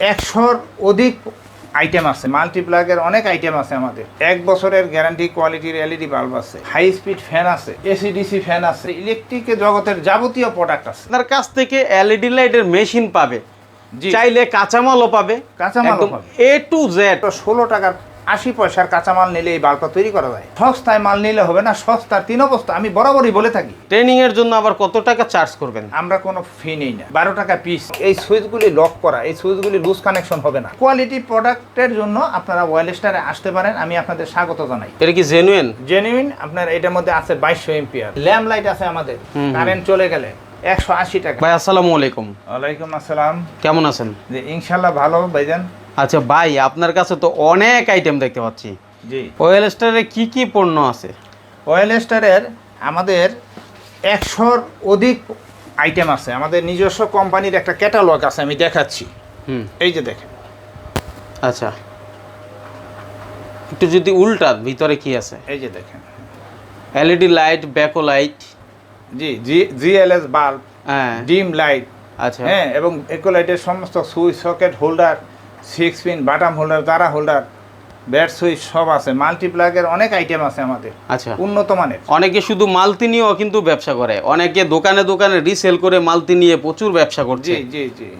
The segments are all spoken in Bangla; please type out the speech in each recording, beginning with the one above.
একশোর অধিক আইটেম আছে মাল্টিপ্লাগের অনেক আইটেম আছে আমাদের। এক বছরের গ্যারান্টি কোয়ালিটির এলইডি বাল্ব আছে হাই স্পিড ফ্যান আছে এসিডিসি ফ্যান আছে ইলেকট্রিক জগতের যাবতীয় প্রোডাক্ট আছে। তার কাছ থেকে এলইডি লাইটের মেশিন পাবে। চাইলে কাঁচামালও পাবে। কাঁচামাল পাবে। এ টু জেড ষোলো টাকার আশি পয়সার কাঁচামাল নিলে এই বাল্বটা তৈরি করা যায়। সস্তায় মাল নিলে হবে না সস্তার তিন অবস্থা। আমি বরাবরই বলে থাকি। ট্রেনিং এর জন্য আবার কত টাকা চার্জ করবেন? আমরা কোনো ফি নেই না। বারো টাকা পিস এই সুইচগুলি লক করা এই সুইচগুলি লুজ কানেকশন হবে না। কোয়ালিটি প্রোডাক্টের জন্য আপনারা ওয়েলস্টারে আসতে পারেন। আমি আপনাদের স্বাগত জানাই। এটা কি জেনুইন জেনুইন আপনার এটার মধ্যে আছে বাইশশো এম্পিয়ার ল্যাম্প লাইট আছে আমাদের। কারেন্ট চলে গেলে একশো আশি টাকা। ভাই আসসালামু আলাইকুম। ওয়ালাইকুম আসসালাম। কেমন আছেন? যে ইনশাল্লাহ ভালো ভাইজান। আচ্ছা ভাই আপনার কাছে তো অনেক আইটেম দেখতে পাচ্ছি। জি। ওয়েল স্টারে কি কি পণ্য আছে? ওয়েলস্টারের আমাদের একশোর অধিক আইটেম আছে। আমাদের নিজস্ব কোম্পানির একটা ক্যাটালগ আছে আমি দেখাচ্ছি। হুম। এই যে দেখেন। আচ্ছা। একটু যদি উল্টা ভিতরে কি আছে? এই যে দেখেন। LED light ব্যাকো light G G GLS bulb হ্যাঁ। ডিম লাইট আচ্ছা। হ্যাঁ এবং একো লাইটের সমস্ত switch socket holder six pin batten holder তারা হোল্ডার ব্যাট সুইচ সব আছে। মাল্টিপ্লাগের অনেক আইটেম আছে আমাদের। আচ্ছা। উন্নত মানের। অনেকে শুধু মালতি নিয়েও কিন্তু ব্যবসা করে। অনেকে দোকানে দোকানে রিসেল করে মালতি নিয়ে প্রচুর ব্যবসা করছে। জি জি জি।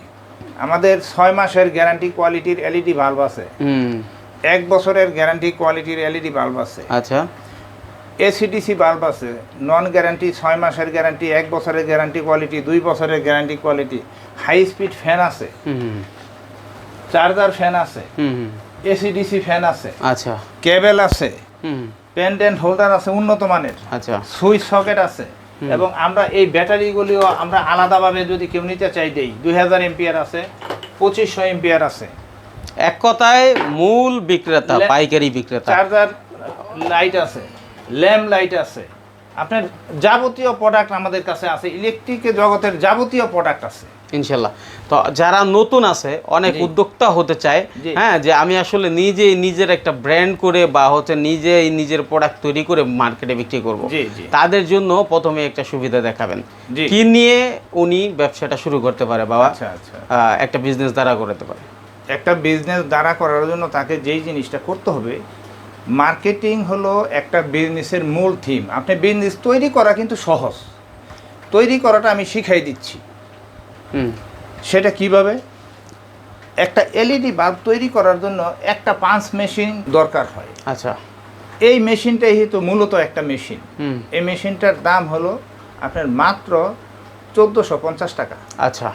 আমাদের ছয় মাসের গ্যারান্টি কোয়ালিটির এলইডি বাল্ব আছে। হুম। এক বছরের গ্যারান্টি কোয়ালিটির এলইডি বাল্ব আছে। আচ্ছা। এসিডিসি বাল্ব আছে। নন গ্যারান্টি ছয় মাসের গ্যারান্টি এক বছরের গ্যারান্টি কোয়ালিটি দুই বছরের guarantee quality high speed fan আছে। চার্জার ফ্যান আছে এসিডিসি ফ্যান আছে আচ্ছা। কেবেল আছে পেন্ডেন্ট হোল্ডার আছে উন্নত মানের আচ্ছা। সুইচ সকেট আছে এবং আমরা এই ব্যাটারিগুলিও আমরা আলাদাভাবে যদি কেউ নিতে চাই দেই দুই হাজার এমপিয়ার আছে পঁচিশশো এমপিয়ার আছে। এক কথায় মূল বিক্রেতা পাইকারি বিক্রেতা। চার্জার লাইট আছে ল্যাম্প লাইট আছে আপনার যাবতীয় প্রোডাক্ট আমাদের কাছে আছে ইলেকট্রিকের জগতের যাবতীয় প্রোডাক্ট আছে। ইনশাল্লাহ। তো যারা নতুন আছে অনেক উদ্যোক্তা হতে চায় হ্যাঁ যে আমি আসলে নিজেই নিজের একটা ব্র্যান্ড করে বা হচ্ছে নিজেই নিজের প্রোডাক্ট তৈরি করে মার্কেটে বিক্রি করব। তাদের জন্য প্রথমে একটা সুবিধা দেখাবেন। কি নিয়ে উনি ব্যবসাটা শুরু করতে পারে বাবা আচ্ছা আচ্ছা। একটা বিজনেস দ্বারা করতে পারে? একটা বিজনেস দাঁড়া করার জন্য তাকে যেই জিনিসটা করতে হবে মার্কেটিং হলো একটা বিজনেসের মূল থিম আপনি বিজনেস তৈরি করা কিন্তু সহজ। তৈরি করাটা আমি শিখাই দিচ্ছি। সেটা কীভাবে? একটা এলইডি বাল্ব তৈরি করার জন্য একটা পাঁচ মেশিন দরকার হয়। আচ্ছা। এই মেশিনটাই তো মূলত একটা মেশিন। এই মেশিনটার দাম হলো আপনার মাত্র চোদ্দোশো পঞ্চাশ টাকা। আচ্ছা।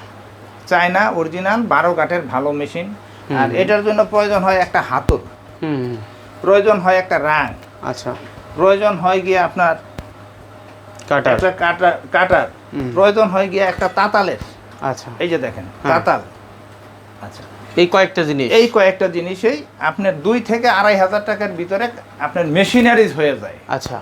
চায়না অরিজিনাল বারো কাঠের ভালো মেশিন। আর এটার জন্য প্রয়োজন হয় একটা হাতল। হুম, প্রয়োজন হয় একটা রাং। আচ্ছা। প্রয়োজন হয় গিয়ে আপনার কাটার। কাটার। প্রয়োজন হয় গিয়ে একটা তাতালের। আচ্ছা। এই যে দেখেন হ্যাঁ। তাতাল আচ্ছা। এই কয়েকটা জিনিস? এই কয়েকটা জিনিসেই আপনার দুই থেকে আড়াই হাজার টাকার ভিতরে আপনার মেশিনারিজ হয়ে যায়। আচ্ছা।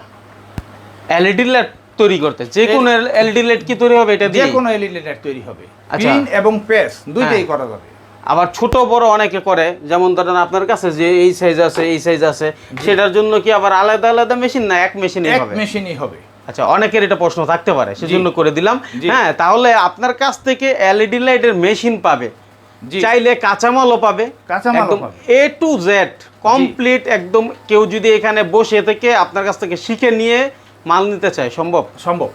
এলইডি লাইট তৈরি করতে যে কোনো এলইডি লাইট কি তৈরি হবে এটা যে দিয়ে কোনো এলইডি লাইট তৈরি হবে। আচ্ছা। পিন এবং পেস দুইটাই হ্যাঁ। করা যাবে। আবার ছোট বড় অনেকে করে যেমন ধরেন আপনার কাছে যে এই সাইজ আছে এই সাইজ আছে সেটার জন্য কি আবার আলাদা আলাদা মেশিন না এক মেশিনে এক মেশিনই হবে। আচ্ছা অনেকের এটা প্রশ্ন থাকতে পারে সেজন্য করে দিলাম। হ্যাঁ তাহলে আপনার কাছ থেকে এলইডি লাইটের মেশিন পাবে। চাইলে কাঁচামালও পাবে। একদম পাবে। এ টু জেড কমপ্লিট একদম কেউ যদি এখানে বসে থেকে আপনার কাছ থেকে শিখে নিয়ে মাল নিতে চায় সম্ভব? সম্ভব।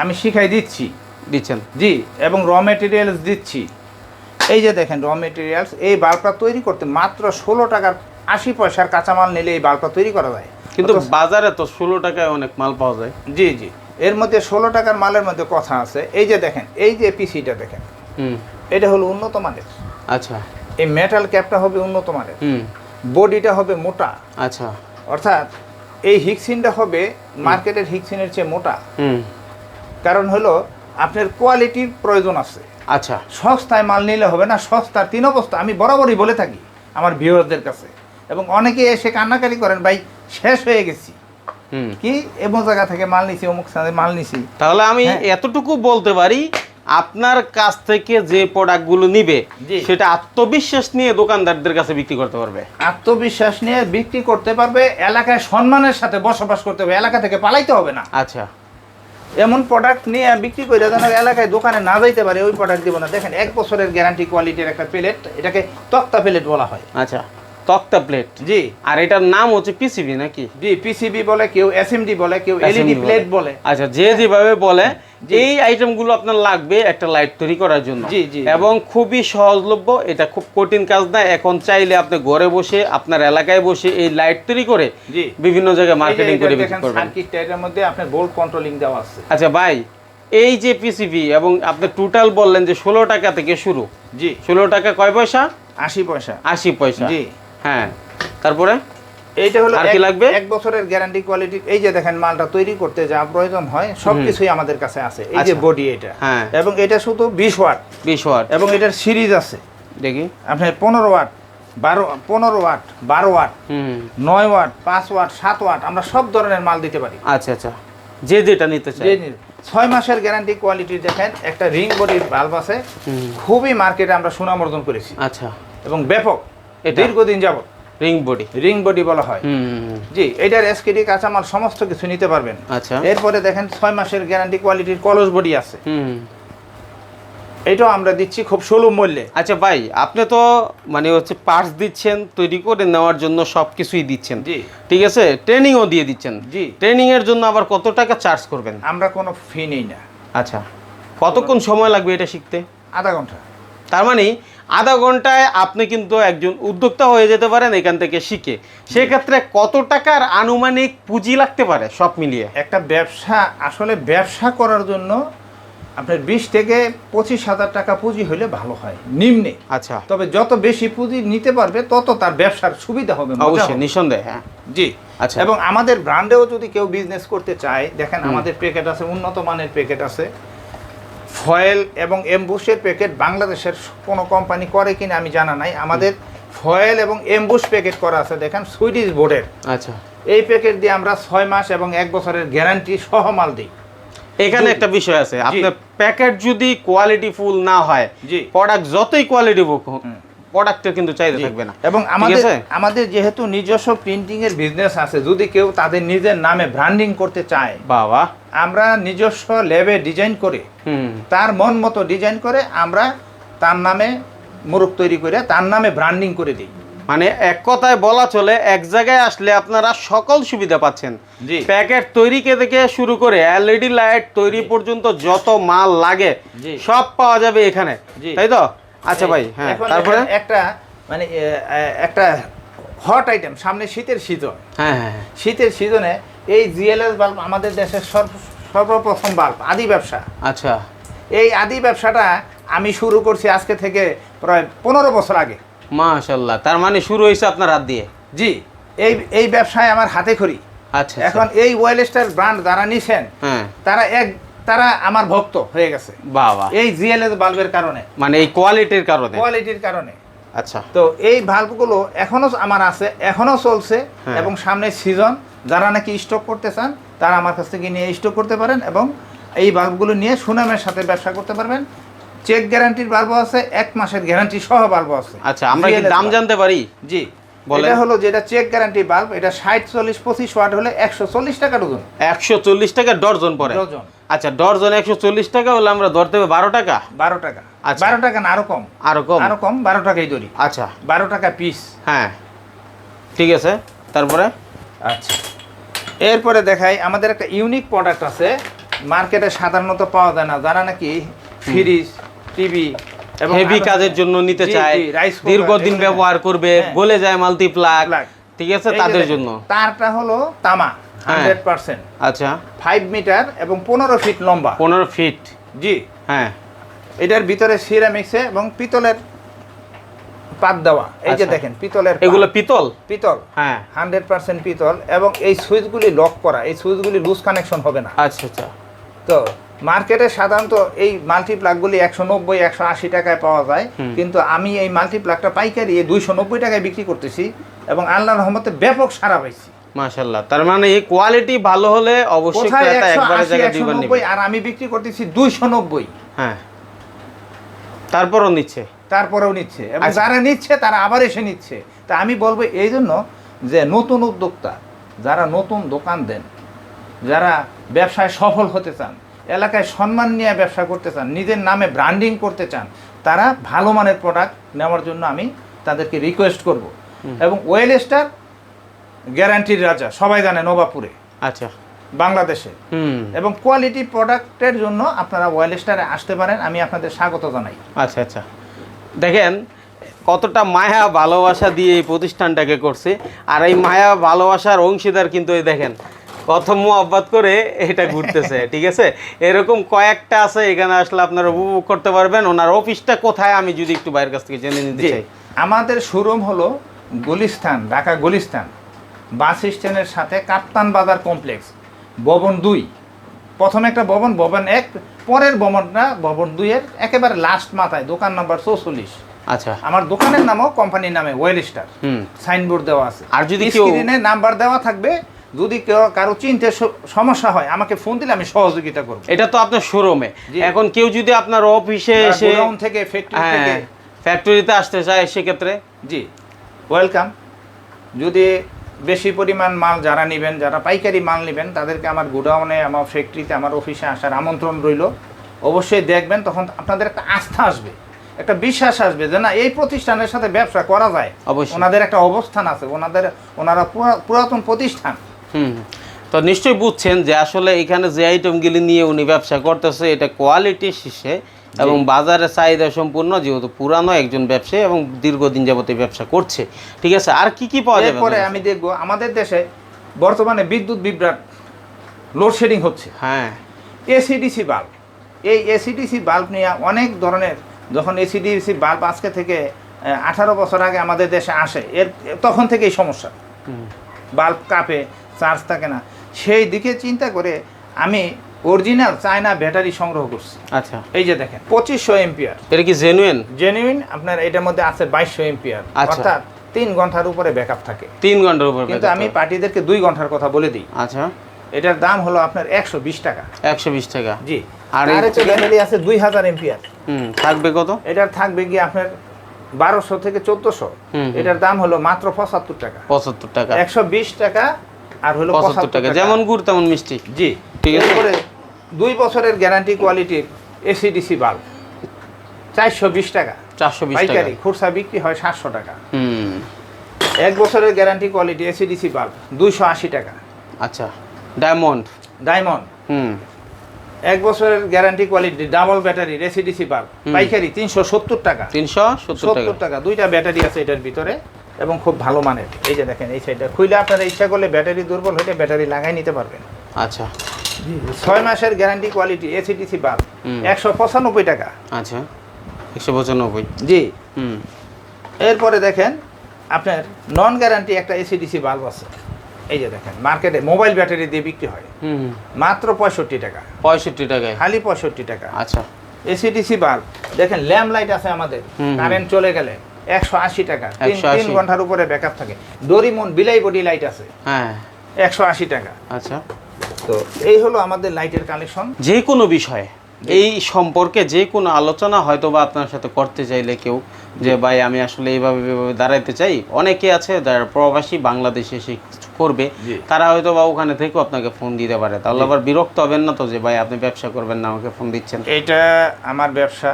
আমি শিখাই দিচ্ছি। দিচ্ছেন। জি এবং র মেটেরিয়ালস দিচ্ছি। এই যে দেখেন র মেটেরিয়ালস এই বাল্বটা তৈরি করতে মাত্র ষোলো টাকার আশি পয়সার কাঁচামাল নিলে এই বাল্বটা তৈরি করা যায়। কিন্তু বাজারে তো ষোলো টাকায় অনেক মাল পাওয়া যায়। জি জি। এর মধ্যে ষোলো টাকার মালের মধ্যে কথা আছে। এই যে দেখেন এই যে পিসিটা দেখেন এটা হলো উন্নত মানের। আচ্ছা। এই মেটাল ক্যাপটা হবে উন্নত মানের। বডিটা হবে মোটা। আচ্ছা। অর্থাৎ এই হিক্সিনটা হবে মার্কেটের হিক্সিনের চেয়ে মোটা। হুম। কারণ হলো আপনার কোয়ালিটির প্রয়োজন আছে। আচ্ছা। সস্তায় মাল নিলে হবে না সস্তার তিন অবস্থা। আমি বরাবরই বলে থাকি আমার ভিউয়ারদের কাছে। এবং অনেকে এসে কান্নাকারি করেন ভাই শেষ হয়ে গেছি। কি? এমন জায়গা থেকে মাল নিছি অমুক স্থানে মাল নিছি। তাহলে আমি হ্যাঁ। এতটুকু বলতে পারি আপনার কাছ থেকে যে প্রোডাক্টগুলো নিবে। সেটা আত্মবিশ্বাস নিয়ে দোকানদারদের কাছে বিক্রি করতে পারবে। আত্মবিশ্বাস নিয়ে বিক্রি করতে পারবে এলাকায় সম্মানের সাথে বসবাস করতে হবে এলাকা থেকে পালাইতে হবে না। আচ্ছা। এমন প্রোডাক্ট নিয়ে বিক্রি করে যেন এলাকায় দোকানে না যাইতে পারে ওই প্রোডাক্ট দিব না। দেখেন এক বছরের গ্যারান্টি কোয়ালিটির একটা প্লেট এটাকে তক্তা প্লেট বলা হয়। আচ্ছা। তক্তা প্লেট জি। আর এটার নাম হচ্ছে পিসিবি নাকি? জি পিসিবি বলে কেউ এসএমডি বলে কেউ এলইডি প্লেট বলে। আচ্ছা যে যেভাবে বলে এই আইটেমগুলো আপনার লাগবে একটা লাইট তৈরি করার জন্য। জি, জি। এবং খুবই সহজলভ্য এটা খুব কঠিন কাজ না। এখন চাইলে আপনি ঘরে বসে আপনার এলাকায় বসে এই লাইট তৈরি করে বিভিন্ন জায়গায় মার্কেটিং করে বিক্রি করবেন। সার্কিট এর মধ্যে আপনার বোল্ট কন্ট্রোলিং দেওয়া আছে। আচ্ছা ভাই এই যে পিসিবি এবং আপনি টোটাল বললেন যে ষোলো টাকা থেকে শুরু। জি। ষোলো টাকা কয় পয়সা? আশি পয়সা। আশি পয়সা। জি। হ্যাঁ তারপরে? এইটা হলো আর কি লাগবে? এক বছরের গ্যারান্টি কোয়ালিটি এই যে দেখেন মালটা তৈরি করতে যা প্রয়োজন হয় সবকিছুই আমাদের কাছে আছে। এই যে আচ্ছা। বডি এটা। হ্যাঁ। এবং এটা শুধু বিশ ওয়াট বিশ ওয়াট এবং এটার সিরিজ আছে। দেখি। আপনার পনেরো ওয়াট বারো পনেরো ওয়াট বারো ওয়াট হুম নয় ওয়াট পাঁচ ওয়াট সাত ওয়াট আমরা সব ধরনের মাল দিতে পারি। আচ্ছা আচ্ছা। যে যেটা নিতে চাই ছয় মাসের গ্যারান্টি কোয়ালিটি দেখেন একটা রিং বডির বাল্ব আছে। খুবই মার্কেটে আমরা সুনাম অর্জন করেছি। আচ্ছা। এবং ব্যাপক? দীর্ঘদিন যাবত রিং বডি। রিং বডি বলা হয়। জি এটার এসকেডি কাঁচামাল সমস্ত কিছু নিতে পারবেন। আচ্ছা। এরপরে দেখেন ছয় মাসের গ্যারান্টি কোয়ালিটির কলস বডি আছে। এটাও আমরা দিচ্ছি খুব সুলভ মূল্যে। আচ্ছা ভাই আপনি তো মানে হচ্ছে পার্টস দিচ্ছেন তৈরি করে নেওয়ার জন্য সব কিছুই দিচ্ছেন। জি। ঠিক আছে? ট্রেনিংও দিয়ে দিচ্ছেন। জি। ট্রেনিং এর জন্য আবার কত টাকা চার্জ করবেন? আমরা কোনো ফি নেই না। আচ্ছা। কতক্ষণ সময় লাগবে এটা শিখতে? আধা ঘণ্টা। তার মানে আধা ঘন্টায় আপনি কিন্তু একজন উদ্যোক্তা হয়ে যেতে পারেন এখান থেকে শিখে। সেক্ষেত্রে কত টাকার আনুমানিক পুঁজি লাগতে পারে সব মিলিয়ে? একটা ব্যবসা আসলে ব্যবসা করার জন্য আপনার বিশ থেকে পঁচিশ হাজার টাকা পুঁজি হলে ভালো হয় নিম্নে। আচ্ছা। তবে যত বেশি পুঁজি নিতে পারবে তত তার ব্যবসার সুবিধা হবে অবশ্যই নিঃসন্দেহে হ্যাঁ। জি। আচ্ছা। এবং আমাদের ব্র্যান্ডেও যদি কেউ বিজনেস করতে চায় দেখেন আমাদের প্যাকেট আছে উন্নত মানের প্যাকেট আছে ফয়েল এবং এমবুশের প্যাকেট বাংলাদেশের কোনো কোম্পানি করে কিনা আমি জানা নাই। আমাদের ফয়েল এবং এমবুশ প্যাকেট করা আছে দেখেন সুইডিশ বোর্ডের। আচ্ছা। এই প্যাকেট দিয়ে আমরা ছয় মাস এবং এক বছরের গ্যারান্টি সহ মাল দিই। এখানে একটা বিষয় আছে আপনার প্যাকেট যদি কোয়ালিটি ফুল না হয় জি। প্রোডাক্ট যতই কোয়ালিটি হোক প্রোডাক্টের কিন্তু চাহিদা থাকবে না। এবং আমাদের আমাদের যেহেতু নিজস্ব প্রিন্টিং এর বিজনেস আছে যদি কেউ তাদের নিজের নামে ব্র্যান্ডিং করতে চায় বাবা। আমরা নিজস্ব ল্যাবে ডিজাইন করে তার মন মতো ডিজাইন করে আমরা তার নামে মুরুখ তৈরি করে তার নামে ব্র্যান্ডিং করে দিই। মানে এক কথায় বলা চলে এক জায়গায় আসলে আপনারা সকল সুবিধা পাচ্ছেন। জি। প্যাকেট তৈরি থেকে শুরু করে এলইডি লাইট তৈরি পর্যন্ত যত মাল লাগে সব পাওয়া যাবে এখানে। তাই তো? আচ্ছা ভাই হ্যাঁ তারপরে? একটা মানে একটা হট আইটেম সামনে শীতের সিজন হ্যাঁ হ্যাঁ হ্যাঁ। শীতের সিজনে এই জিএলএস বাল্ব আমাদের দেশের সর্ব- সর্বপ্রথম বাল্ব আদি ব্যবসা। আচ্ছা। এই আদি ব্যবসাটা আমি শুরু করছি আজকে থেকে প্রায় পনেরো বছর আগে। মাশাল্লাহ তার মানে শুরু হয়েছে আপনার হাত দিয়ে? জি এই এই ব্যবসায় আমার হাতে খড়ি। আচ্ছা এখন এই ওয়েল স্টার ব্র্যান্ড যারা নিছেন হ্যাঁ। তারা এক তারা আমার ভক্ত হয়ে গেছে। বাবা। এই জিএলএস বাল্বের কারণে। মানে এই কোয়ালিটির কারণে? কোয়ালিটির কারণে। আচ্ছা। তো এই বাল্বগুলো এখনও আমার আছে এখনও চলছে হ্যাঁ। এবং সামনে সিজন যারা নাকি স্টক করতে চান তারা আমার কাছ থেকে নিয়ে স্টক করতে পারেন এবং এই বাল্বগুলো নিয়ে সুনামের সাথে ব্যবসা করতে পারবেন। চেক গ্যারান্টির বাল্বও আছে এক মাসের গ্যারান্টি সহ বাল্বও আছে। আচ্ছা আমরা কি দাম জানতে পারি? জি। এটা হলো যেটা চেক গ্যারান্টি বাল্ব এটা ষাট চল্লিশ পঁচিশ ওয়াট হলে একশো চল্লিশ টাকা ডজন। একশো চল্লিশ টাকা ডর্জন পরে ডজন। আচ্ছা ডর্জন একশো চল্লিশ টাকা হলে আমরা ধরতে হবে বারো টাকা? বারো টাকা। আচ্ছা। বারো টাকা না আরও কম। আরও কম? আরও কম বারো টাকাই ধরি। আচ্ছা। বারো টাকা পিস হ্যাঁ। ঠিক আছে তারপরে? আচ্ছা। এরপরে দেখাই আমাদের একটা ইউনিক প্রোডাক্ট আছে। মার্কেটে সাধারণত পাওয়া যায় না। যারা নাকি ফ্রিজ টিভি হেভি কাজের জন্য নিতে চায়। দীর্ঘদিন ব্যবহার করবে হ্যাঁ। গলে যায় মাল্টিপ্লাগ ঠিক আছে? তাদের জন্য। তারটা হলো তামা হ্যাঁ। Hundred percent. আচ্ছা। ফাইভ মিটার এবং পনেরো ফিট লম্বা। পনেরো ফিট জি। হ্যাঁ। এটার ভিতরে সিরামিক্সে এবং পিতলের পাত দেওয়া। এই যে আচ্ছা। দেখেন পিতলের এগুলো পিতল? পিতল। হ্যাঁ। হান্ড্রেড পার্সেন্ট পিতল এবং এই সুইচগুলি লক করা। এই সুইচগুলি লুজ কানেকশন হবে না। আচ্ছা আচ্ছা। তো মার্কেটে সাধারণত এই মাল্টিপ্লাগগুলি একশো নব্বই একশো আশি টাকায় পাওয়া যায়। কিন্তু আমি এই মাল্টিপ্লাগটা পাইকারি দুইশো নব্বই টাকায় বিক্রি করতেছি এবং আল্লাহ রহমতে ব্যাপক সারা পাইছি। তার মানে এই কোয়ালিটি ভালো হলে অবশ্যই ক্রেতা একবারে আশি দুইবার নেবে। নব্বই আর আমি বিক্রি করতেছি দুইশো নব্বই। হ্যাঁ। তারপরও নিচ্ছে। তারপরেও নিচ্ছে এবং আচ্ছা। যারা নিচ্ছে তারা আবার এসে নিচ্ছে। তা আমি বলব এই জন্য যে নতুন উদ্যোক্তা যারা নতুন দোকান দেন যারা ব্যবসায় সফল হতে চান এলাকায় সম্মান নিয়ে ব্যবসা করতে চান নিজের নামে ব্র্যান্ডিং করতে চান তারা ভালো মানের প্রোডাক্ট নেওয়ার জন্য আমি তাদেরকে রিকোয়েস্ট করব। এবং ওয়েল স্টার গ্যারান্টির রাজা সবাই জানে নবাবপুরে। আচ্ছা। বাংলাদেশে। হুম। এবং কোয়ালিটি প্রোডাক্টের জন্য আপনারা ওয়েল স্টারে আসতে পারেন আমি আপনাদের স্বাগত জানাই। আচ্ছা আচ্ছা। দেখেন কতটা মায়া ভালোবাসা দিয়ে এই প্রতিষ্ঠানটাকে করছে আর এই মায়া ভালোবাসার অংশীদার কিন্তু এই দেখেন কত মোহাব্বত করে এটা ঘুরতেছে ঠিক আছে? এরকম কয়েকটা আছে এখানে আসলে আপনারা উপভোগ করতে পারবেন। ওনার অফিসটা কোথায় আমি যদি একটু বাইরের কাছ থেকে জেনে নিতে চাই। আমাদের শোরুম হলো গুলিস্তান ঢাকা গুলিস্তান। বাস স্ট্যান্ডের সাথে কাপ্তান বাজার কমপ্লেক্স ভবন দুই। প্রথম একটা ভবন ভবন এক পরের ভবনটা ভবন দুইয়ের একেবারে লাস্ট মাথায় দোকান নাম্বার চৌচল্লিশ। আচ্ছা। আমার দোকানের নামও কোম্পানির নামে ওয়েল স্টার হুম। সাইনবোর্ড দেওয়া আছে। আর যদি স্ক্রিনে নাম্বার দেওয়া থাকবে যদি কারও চিনতে সমস্যা হয় আমাকে ফোন দিলে আমি সহযোগিতা করব। এটা তো আপনার শোরুমে। এখন কেউ যদি আপনার অফিসে এসে থেকে ফ্যাক্টরি থেকে ফ্যাক্টরিতে আসতে চায় সেক্ষেত্রে? জি। ওয়েলকাম যদি বেশি পরিমাণ মাল যারা নেবেন যারা পাইকারি মাল নেবেন তাদেরকে আমার গোডাউনে আমার ফ্যাক্টরিতে আমার অফিসে আসার আমন্ত্রণ রইল। অবশ্যই দেখবেন তখন আপনাদের একটা আস্থা আসবে। একটা বিশ্বাস আসবে যে না এই প্রতিষ্ঠানের সাথে ব্যবসা করা যায়। অবশ্যই। ওনাদের একটা অবস্থান আছে ওনাদের ওনারা পুরাতন প্রতিষ্ঠান। হুম। তো নিশ্চয়ই বুঝছেন যে আসলে এখানে যে আইটেমগুলি নিয়ে উনি ব্যবসা করতেছে এটা কোয়ালিটি শীর্ষে এবং বাজারে চাহিদা সম্পূর্ণ যেহেতু পুরানো একজন ব্যবসায়ী এবং দীর্ঘদিন যাবত ব্যবসা করছে। ঠিক আছে? আর কি কি পাওয়া যাবে পরে আমি দেখব আমাদের দেশে বর্তমানে বিদ্যুৎ বিভ্রাট লোডশেডিং হচ্ছে। হ্যাঁ। এসিডিসি বাল্ব এই এসিডিসি বাল্ব নিয়ে অনেক ধরনের যখন এসিডিসি বাল্ব আজকে থেকে আঠারো বছর আগে আমাদের দেশে আসে এর তখন থেকেই সমস্যা। বাল্ব কাপে চার্জ থাকে না। সেই দিকে চিন্তা করে আমি অরিজিনাল চায়না ব্যাটারি সংগ্রহ করছি। আচ্ছা। এই যে দেখেন পঁচিশশো এম্পিয়ার এটা কি জেনুইন জেনুইন আপনার এটার মধ্যে আছে বাইশশো এম্পিয়ার আচ্ছা। অর্থাৎ তিন ঘণ্টার উপরে ব্যাকআপ থাকে। তিন ঘণ্টার উপর কিন্তু আমি পার্টিদেরকে দুই ঘণ্টার কথা বলে দিই। আচ্ছা। এটার দাম হলো আপনার একশো বিশ টাকা। একশো বিশ টাকা। জি। আর আর ব্যাটারি আছে দুই হাজার এম্পিয়ার হুম থাকবে কত? এটার থাকবে গিয়ে আপনার বারোশো থেকে চোদ্দশো। হুম। এটার দাম হলো মাত্র পঁচাত্তর টাকা। পঁচাত্তর টাকা। একশো বিশ টাকা আর হলো পঁচাত্তর টাকা। যেমন গুড় তেমন মিষ্টি। জি। ঠিক আছে। দুই বছরের গ্যারান্টি কোয়ালিটির এসিডিসি বাল্ব। চারশো বিশ টাকা। চারশো বিশ পাইকারি খুচরা বিক্রি হয় সাতশো টাকা। হুম। এক বছরের গ্যারান্টি কোয়ালিটি এসিডিসি বাল্ব দুইশো আশি টাকা। আচ্ছা। ডায়মন্ড। ডায়মন্ড। হুম। এক বছরের guarantee quality double battery AC DC bulb. পাইকারি তিনশো সত্তর টাকা। তিনশো সত্তর টাকা। দুইটা ব্যাটারি আছে এটার ভিতরে। এবং খুব ভালো মানের। এই যে দেখেন এই সাইডটা। খুইলে আপনারা ইচ্ছা করলে ব্যাটারি দুর্বল হলে ব্যাটারি লাগাই নিতে পারবেন। আচ্ছা। ছয় মাসের গ্যারান্টি কোয়ালিটি এসিডিসি বাল্ব। একশো পঁচানব্বই টাকা। আচ্ছা। একশো পঁচানব্বই। জি। হুম। এরপরে দেখেন আপনার নন গ্যারান্টি একটা এসিডিসি বাল্ব আছে। এই যে দেখেন মার্কেটে মোবাইল ব্যাটারি দিয়ে বিক্রি হয়। হুম। মাত্র পঁয়ষট্টি টাকা। পঁয়ষট্টি টাকায়। খালি পঁয়ষট্টি টাকা। আচ্ছা। AC DC bulb. দেখেন ল্যাম্প লাইট আছে আমাদের। কারেন্ট চলে গেলে একশো আশি টাকা। তিন 180 তিন ঘণ্টার উপরে ব্যাকআপ থাকে। ডোরিমন বিলাই বডি লাইট আছে। হ্যাঁ। একশো আশি টাকা। আচ্ছা। তো এই হলো আমাদের লাইটের কালেকশন যে কোনো বিষয়ে এই সম্পর্কে যে কোনো আলোচনা হয়তো বা আপনার সাথে করতে চাইলে কেউ যে ভাই আমি আসলে এইভাবে দাঁড়াইতে চাই। অনেকে আছে যারা প্রবাসী বাংলাদেশে এসে করবে। তারা হয়তো বা ওখানে থেকেও আপনাকে ফোন দিতে পারে। তাহলে আবার বিরক্ত হবেন না তো যে ভাই আপনি ব্যবসা করবেন না আমাকে ফোন দিচ্ছেন। এইটা আমার ব্যবসা।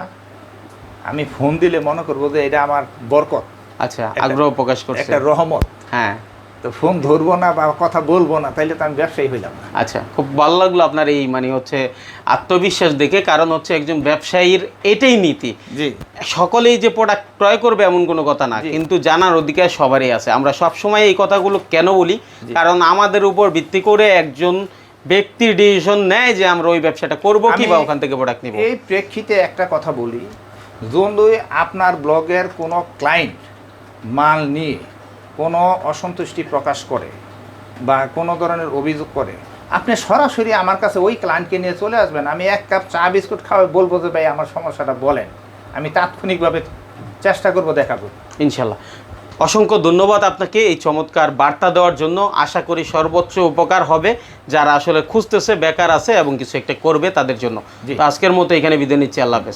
আমি ফোন দিলে মনে করব যে এটা আমার বরকত। আচ্ছা আগ্রহ প্রকাশ করছে। একটা রহমত। হ্যাঁ। তো ফোন ধরবো না বা কথা বলব না তাইলে তো আমি ব্যবসায়ী হইলাম না। আচ্ছা খুব ভালো লাগল আপনার এই মানে হচ্ছে আত্মবিশ্বাস দেখে কারণ হচ্ছে একজন ব্যবসায়ীর এটাই নীতি। জি। সকলেই যে প্রোডাক্ট ক্রয় করবে এমন কোনো কথা না কিন্তু জানার অধিকার সবারই আছে। আমরা সব সময় এই কথাগুলো কেন বলি? কারণ আমাদের উপর ভিত্তি করে একজন ব্যক্তির ডিসিশন নেয় যে আমরা ওই ব্যবসাটা করব কি বা ওখান থেকে প্রোডাক্ট নিব। এই প্রেক্ষিতে একটা কথা বলি যদি আপনার ব্লগের কোনো ক্লায়েন্ট মাল নিয়ে কোনো অসন্তুষ্টি প্রকাশ করে বা কোনো ধরনের অভিযোগ করে আপনি সরাসরি আমার কাছে ওই ক্লায়েন্টকে নিয়ে চলে আসবেন। আমি এক কাপ চা বিস্কুট খাওয়াই বলব যে ভাই আমার সমস্যাটা বলেন। আমি তাৎক্ষণিকভাবে চেষ্টা করব দেখাবো। ইনশাল্লাহ। অসংখ্য ধন্যবাদ আপনাকে এই চমৎকার বার্তা দেওয়ার জন্য। আশা করি সর্বোচ্চ উপকার হবে। যারা আসলে খুঁজতেছে বেকার আছে এবং কিছু একটা করবে তাদের জন্য। আজকের মতো এখানে বিদায় নিচ্ছি। আল্লাহ হাফেজ।